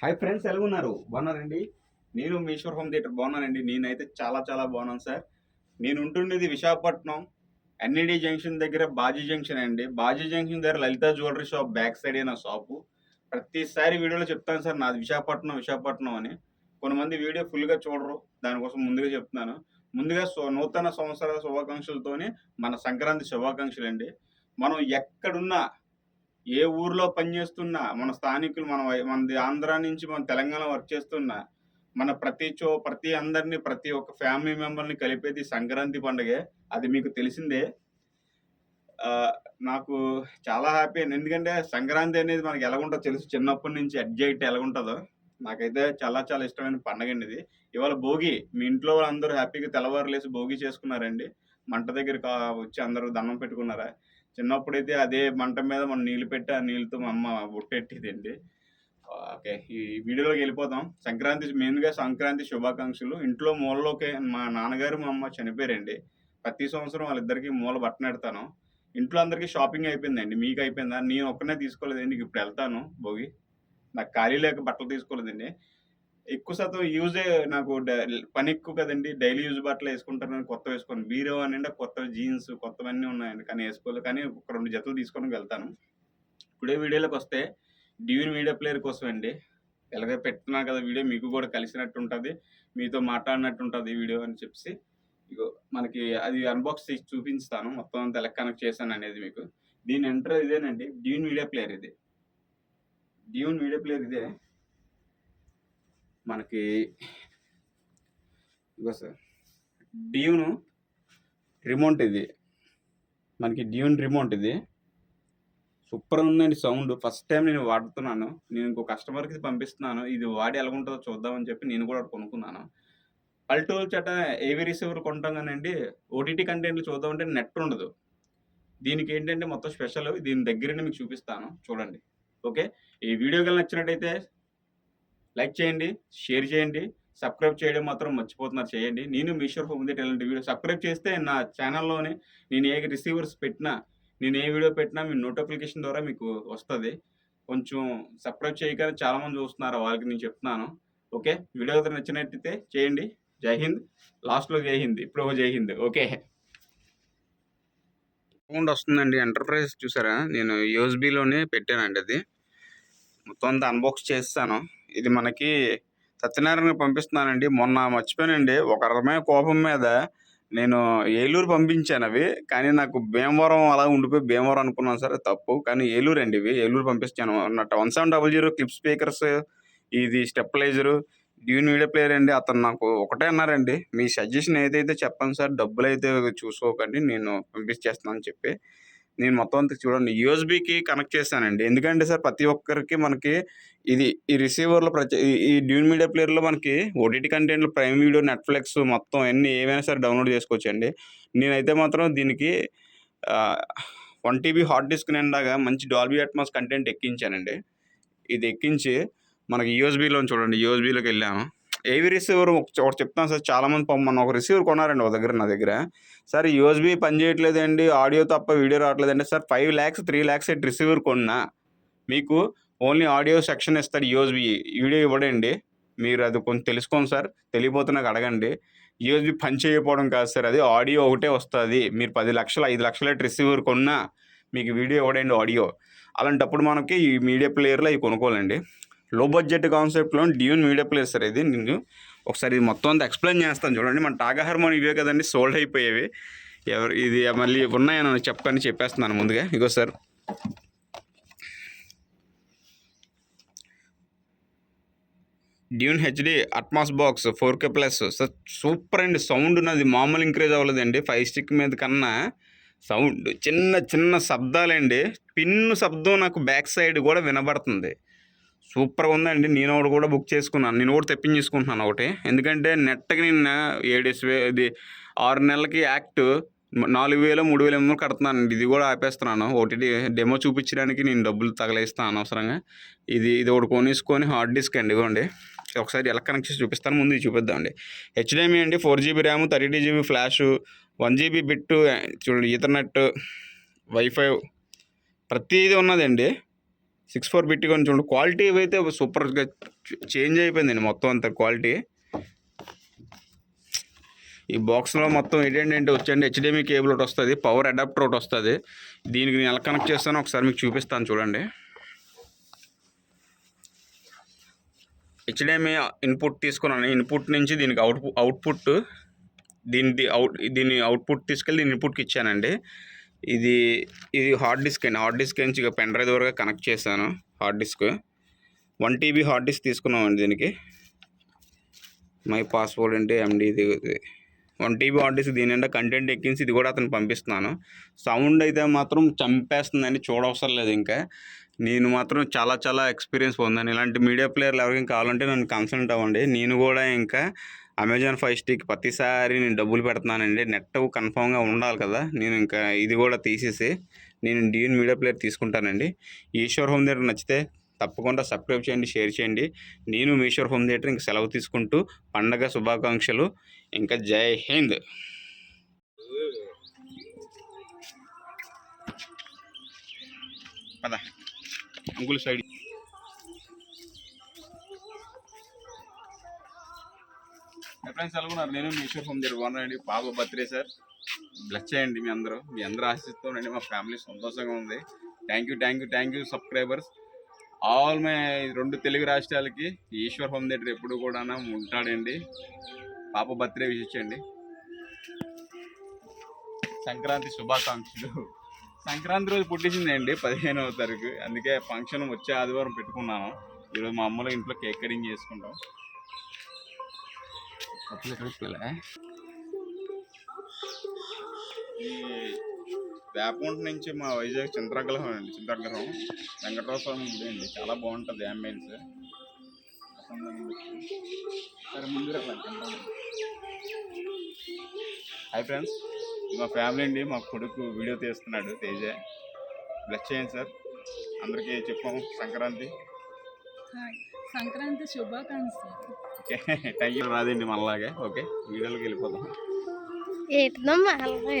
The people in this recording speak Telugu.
హాయ్ ఫ్రెండ్స్ ఎలా ఉన్నారు బాగున్నారండి? నేను మీశ్వర్ హోమ్ థియేటర్ బాగున్నానండి. నేనైతే చాలా చాలా బాగున్నాను సార్. నేను ఉంటుండేది విశాఖపట్నం ఎన్ఈడి జంక్షన్ దగ్గర బాజీ జంక్షన్ అండి. బాజీ జంక్షన్ దగ్గర Lalitha jewellery shop back side నా షాపు. ప్రతిసారి వీడియోలో చెప్తాను సార్ నాది విశాఖపట్నం విశాఖపట్నం అని. కొంతమంది వీడియో ఫుల్గా చూడరు. దానికోసం ముందుగా చెప్తున్నాను. ముందుగా నూతన సంవత్సర శుభాకాంక్షలతోనే మన సంక్రాంతి శుభాకాంక్షలు అండి మనం ఎక్కడున్నా ఏ ఊర్లో పనిచేస్తున్నా మన స్థానికులు మన మనది ఆంధ్ర నుంచి మన తెలంగాణ వర్క్ చేస్తున్నా మన ప్రతి చో ప్రతి అందరినీ ప్రతి ఒక్క ఫ్యామిలీ మెంబర్ని కలిపేది సంక్రాంతి పండుగే అది మీకు తెలిసిందే. నాకు చాలా హ్యాపీ అండి. ఎందుకంటే సంక్రాంతి అనేది మనకి ఎలాగుంటుందో తెలుసు. చిన్నప్పటి నుంచి అడ్జైట్ ఎలాగుంటుందో. నాకైతే చాలా చాలా ఇష్టమైన పండుగ అండి ఇది. ఇవాళ భోగి మీ ఇంట్లో అందరూ హ్యాపీగా తెల్లవారులేసి భోగి చేసుకున్నారండి. మంట దగ్గర వచ్చి అందరూ దండం పెట్టుకున్నారా? చిన్నప్పుడైతే అదే మంట మీద మనం నీళ్ళు పెట్టి ఆ నీళ్ళతో మా అమ్మ బొట్టెట్టిదండి ఓకే ఈ వీడియోలోకి వెళ్ళిపోతాం. సంక్రాంతి మెయిన్గా సంక్రాంతి శుభాకాంక్షలు. ఇంట్లో మూలలోకి మా నాన్నగారు మా అమ్మ చనిపోయారండి. ప్రతి సంవత్సరం వాళ్ళిద్దరికి మూల బట్టనెడతాను ఇంట్లో అందరికీ షాపింగ్ అయిపోయిందండి. మీకు అయిపోయిందా? నేను ఒక్కనే తీసుకోలేదండి. ఇప్పుడు వెళ్తాను. భోగి నాకు ఖాళీ లేక బట్టలు తీసుకోలేదండి. ఎక్కువ శాతం యూజే నాకు పని ఎక్కువ కదండి. డైలీ యూజ్ బట్టలు వేసుకుంటాను కొత్త వేసుకోను. బీరో అని కొత్త జీన్స్ కొత్తవన్నీ ఉన్నాయండి. కానీ వేసుకోలేదు. కానీ ఒక రెండు జతలు తీసుకొని వెళ్తాను. ఇప్పుడే వీడియోలోకి వస్తే డివిన్ మీడియా ప్లేయర్ కోసం అండి ఎలాగో పెడుతున్నా కదా వీడియో మీకు కూడా కలిసినట్టు ఉంటుంది మీతో మాట్లాడినట్టు ఉంటుంది వీడియో అని చెప్పి ఇగో మనకి అది అన్బాక్స్ చేసి చూపిస్తాను. మొత్తం అంతా ఎలా కనెక్ట్ చేశాను అనేది మీకు. దీని ఎంటర్ ఇదేనండి. డివిన్ మీడియా ప్లేయర్ ఇది. డివిన్ మీడియా ప్లేయర్ ఇదే. మనకి ఇగో సార్. డ్యూను రిమోట్ ఇది. మనకి డ్యూన్ రిమోట్ ఇది. సూపర్ ఉందండి సౌండ్. ఫస్ట్ టైం నేను వాడుతున్నాను. నేను ఇంకో కస్టమర్కి పంపిస్తున్నాను. ఇది వాడి ఎలా ఉంటుందో చూద్దామని చెప్పి నేను కూడా కొనుక్కున్నాను. పల్టూల్ చట ఏవి రిసీవర్ కొంటాం కానండి ఓటీటీ కంటెంట్లు చూద్దామంటే నెట్ ఉండదు. దీనికి ఏంటంటే మొత్తం స్పెషల్ దీని దగ్గరనే మీకు చూపిస్తాను. చూడండి. ఓకే? ఈ వీడియో కనుక నచ్చినట్టయితే లైక్ చేయండి షేర్ చేయండి సబ్స్క్రైబ్ చేయడం మాత్రం మర్చిపోతున్నారు చేయండి. నేను మీషోర్ హోమ్ థియేటర్ ఇలాంటి వీడియో సబ్స్క్రైబ్ చేస్తే నా ఛానల్లోనే నేను ఏ రిసీవర్స్ పెట్టినా నేను ఏ వీడియో పెట్టినా మీ నోటిఫికేషన్ ద్వారా మీకు వస్తుంది. కొంచెం సబ్స్క్రైబ్ చేయగానే చాలామంది చూస్తున్నారు వాళ్ళకి నేను చెప్తున్నాను. ఓకే? వీడియో కనుక నచ్చినట్టయితే చేయండి. జై హింద్. లాస్ట్లో జై హింద్. ఇప్పుడు జై హింద్. ఓకే? సౌండ్ వస్తుందండి. ఎంటర్ప్రైజ్ చూసారా? నేను యూఎస్బీలోనే పెట్టానండి అది. మొత్తం అంతా అన్బాక్స్ చేస్తాను. ఇది మనకి సత్యనారాయణ పంపిస్తున్నానండి. మొన్న మర్చిపోయానండి. ఒక రకమైన కోపం మీద నేను ఏలూరు పంపించాను అవి. కానీ నాకు భీమవరం అలా ఉండిపోయి భీమవరం అనుకున్నాను. సరే తప్పు. కానీ ఏలూరు అండి ఇవి. ఏలూరు పంపించాను. One seven double zero clip speakers ఇది స్టెప్లైజరు డ్యూన్ వీడియో ప్లేయర్ అండి. అతను నాకు ఒకటే అన్నారండి. మీ సజెషన్ ఏదైతే చెప్పండి సార్ డబ్బులు అయితే చూసుకోకండి. నేను పంపించేస్తాను అని చెప్పి. నేను మొత్తం అంతా చూడండి యూఎస్బికి కనెక్ట్ చేశానండి. ఎందుకంటే సార్ ప్రతి ఒక్కరికి మనకి ఇది ఈ రిసీవర్లో ప్రతి ఈ- ఈ డ్యూన్ మీడియా ప్లేయర్లో మనకి ఓటీటీ కంటెంట్లు ప్రైమ్ వీడియో నెట్ఫ్లిక్స్ మొత్తం అన్ని ఏమైనా సరే డౌన్లోడ్ చేసుకోవచ్చండి. నేనైతే మాత్రం దీనికి వన్ టీబీ హార్డ్ డిస్క్ నిండాగా మంచి డాల్బీ అట్మాస్ కంటెంట్ ఎక్కించానండి. ఇది ఎక్కించి మనకి యూఎస్బీలో చూడండి యూఎస్బీలోకి వెళ్ళాము. ఏవి రిసీవర్ ఒకటి చెప్తాను సార్. చాలామంది పంపమన్న ఒక రిసీవర్ కొన్నారండి ఒక దగ్గర నా దగ్గర. సార్ యూఎస్బీ పని చేయట్లేదండి ఆడియో తప్ప వీడియో రావట్లేదండి. Sir five lakhs three lakhs receiver కొన్నా మీకు ఓన్లీ ఆడియో సెక్షన్ ఇస్తారు యూఎస్బీ. వీడియో ఇవ్వడండి. మీరు అది కొంచెం తెలుసుకోండి సార్. తెలియపోతే నాకు అడగండి. యూఎస్బీ పని చేయకపోవడం కాదు సార్. అది ఆడియో ఒకటే వస్తుంది. మీరు పది లక్షలు ఐదు లక్షల రిసీవర్ కొన్నా మీకు వీడియో ఇవ్వడండి ఆడియో. అలాంటప్పుడు మనకి ఈ మీడియా ప్లేయర్లో అవి కొనుక్కోవాలండి. లో బడ్జెట్ కాన్సెప్ట్లో డ్యూన్ మీడియా ప్లేస్ సార్ ఇది. నేను ఒకసారి ఇది మొత్తం అంతా ఎక్స్ప్లెయిన్ చేస్తాను చూడండి. మన టాగా హార్మోన్ ఇవే కదండి సోల్డ్ అయిపోయేవి. ఎవరు ఇది మళ్ళీ ఉన్నాయని చెప్పని చెప్పేస్తున్నాను ముందుగా. ఇగో sir. Dune HD Atmos box four K plus sir super అండి. సౌండ్ ఉన్నది మామూలు ఇంక్రీజ్ అవ్వలేదండి. ఫైవ్ స్టిక్ మీద కన్నా సౌండ్ చిన్న చిన్న శబ్దాలండి. పిన్ను శబ్దం నాకు బ్యాక్ సైడ్ కూడా వినబడుతుంది. సూపర్గా ఉందండి. నేను ఒకటి కూడా బుక్ చేసుకున్నాను. నేను కూడా తెప్పించేసుకుంటున్నాను ఒకటి. ఎందుకంటే నెట్కి నిన్న ఏడేసి వే ఇది ఆరు నెలలకి యాక్ట్ నాలుగు వేలు మూడు వేలు ఎనిమిది కడుతున్నాను. ఇది కూడా ఆపేస్తున్నాను. ఓటీటీ డెమో చూపించడానికి నేను డబ్బులు తగలేస్తాను అనవసరంగా. ఇది ఇది ఒకటి కొనేసుకొని హార్డ్ డిస్క్ అండి ఇవ్వండి ఒకసారి ఎలా కనెక్ట్ చేసి చూపిస్తాను. ముందు ఇది చూపిద్దామండి. హెచ్డిఎంఈ అండి. Four GB RAM thirty GB flash one GB bit చూడండి ఈథర్నెట్ వైఫై ప్రతిదీ ఉన్నదండి. సిక్స్ ఫోర్ బిట్ కొంచెం చూడండి క్వాలిటీ అయితే సూపర్గా చేంజ్ అయిపోయిందండి మొత్తం అంత క్వాలిటీ. ఈ బాక్స్లో మొత్తం ఏంటంటే వచ్చండి హెచ్డిఎంఐ కేబుల్ ఒకటి వస్తుంది పవర్ అడాప్టర్ ఒకటి వస్తుంది. దీనికి నేను ఎలా కనెక్ట్ చేస్తానో ఒకసారి మీకు చూపిస్తాను చూడండి. హెచ్డిఎంఐ ఇన్పుట్ తీసుకున్నాను. ఇన్పుట్ నుంచి దీనికి అవుట్ అవుట్పుట్ దీని అవుట్ దీని అవుట్పుట్ తీసుకెళ్ళి దీని ఇన్పుట్కి ఇచ్చానండి. ఇది ఇది హార్డ్ డిస్క్ అండి. హార్డ్ డిస్క్ నుంచి ఇక పెన్ డ్రైవ్ ద్వారా కనెక్ట్ చేశాను. Hard disk one TB hard disk తీసుకున్నామండి దీనికి. మై పాస్పోర్ట్ అంటే ఎండి ఇది వన్ టీబీ హార్డ్ డిస్క్ దీని నిండా కంటెంట్ ఎక్కించి ఇది కూడా అతను పంపిస్తున్నాను. సౌండ్ అయితే మాత్రం చంపేస్తుందని చూడవసరం లేదు ఇంకా. నేను మాత్రం చాలా చాలా ఎక్స్పీరియన్స్ పొందాను. ఇలాంటి మీడియా ప్లేయర్లు ఎవరికైనా కావాలంటే నన్ను కన్సల్ట్ అవ్వండి. నేను కూడా ఇంకా అమెజాన్ ఫైవ్ స్టిక్ ప్రతిసారి నేను డబ్బులు పెడుతున్నానండి. నెట్ కన్ఫామ్గా ఉండాలి కదా. నేను ఇంకా ఇది కూడా తీసేసి నేను డిఎన్ మీడియా ప్లేయర్ తీసుకుంటానండి. ఈశ్వర్ హోమ్ థియేటర్ నచ్చితే తప్పకుండా సబ్స్క్రైబ్ చేయండి షేర్ చేయండి. నేను మీశ్వర్ హోమ్ థియేటర్ ఇంకా సెలవు తీసుకుంటూ పండగ శుభాకాంక్షలు. ఇంకా జై హింద్. పద. అంకుల్ సైడ్ ఫ్రెండ్స్ ఎలాగున్నారు నేను మీశ్వర్ హోమ్ దగ్గర బాగున్నానండి బాబు బర్త్డే సార్. బ్లెస్ చేయండి మీ అందరూ. మీ అందరూ ఆశిస్తూనండి మా ఫ్యామిలీ సంతోషంగా ఉంది. Thank you thank you thank you subscribers all my రెండు తెలుగు రాష్ట్రాలకి ఈశ్వర్ హోమ్ థియేటర్ ఎప్పుడు కూడా ఉంటాడండి. పాప బర్త్డే విషించండి సంక్రాంతి శుభాకాంక్షలు. సంక్రాంతి రోజు పుట్టించిందండి పదిహేనవ తారీఖు. అందుకే ఫంక్షన్ వచ్చే ఆదివారం పెట్టుకున్నాను. ఈరోజు మా అమ్మలో ఇంట్లో కేక్ కటింగ్ చేసుకుంటాం. కప్పులు ఈ నుంచి మా వైజాగ్ చంద్రగ్రహం అండి చంద్రగ్రహం వెంకటేశ్వర స్వామి గుడి అండి చాలా బాగుంటుంది అంబియన్స్. సరే ముందు హాయ్ ఫ్రెండ్స్ మా ఫ్యామిలీ అండి మా కొడుకు వీడియో తీస్తున్నాడు తేజ. బ్లెస్ చేయండి సార్. అందరికీ చెప్పాము సంక్రాంతి. సంక్రాంతి శుభాకాంక్షలు ఓకే థ్యాంక్ యూ రాదండి మనలాగే ఓకే వీడియోలోకి వెళ్ళిపోదాం ఏంటమ్మా అలాగే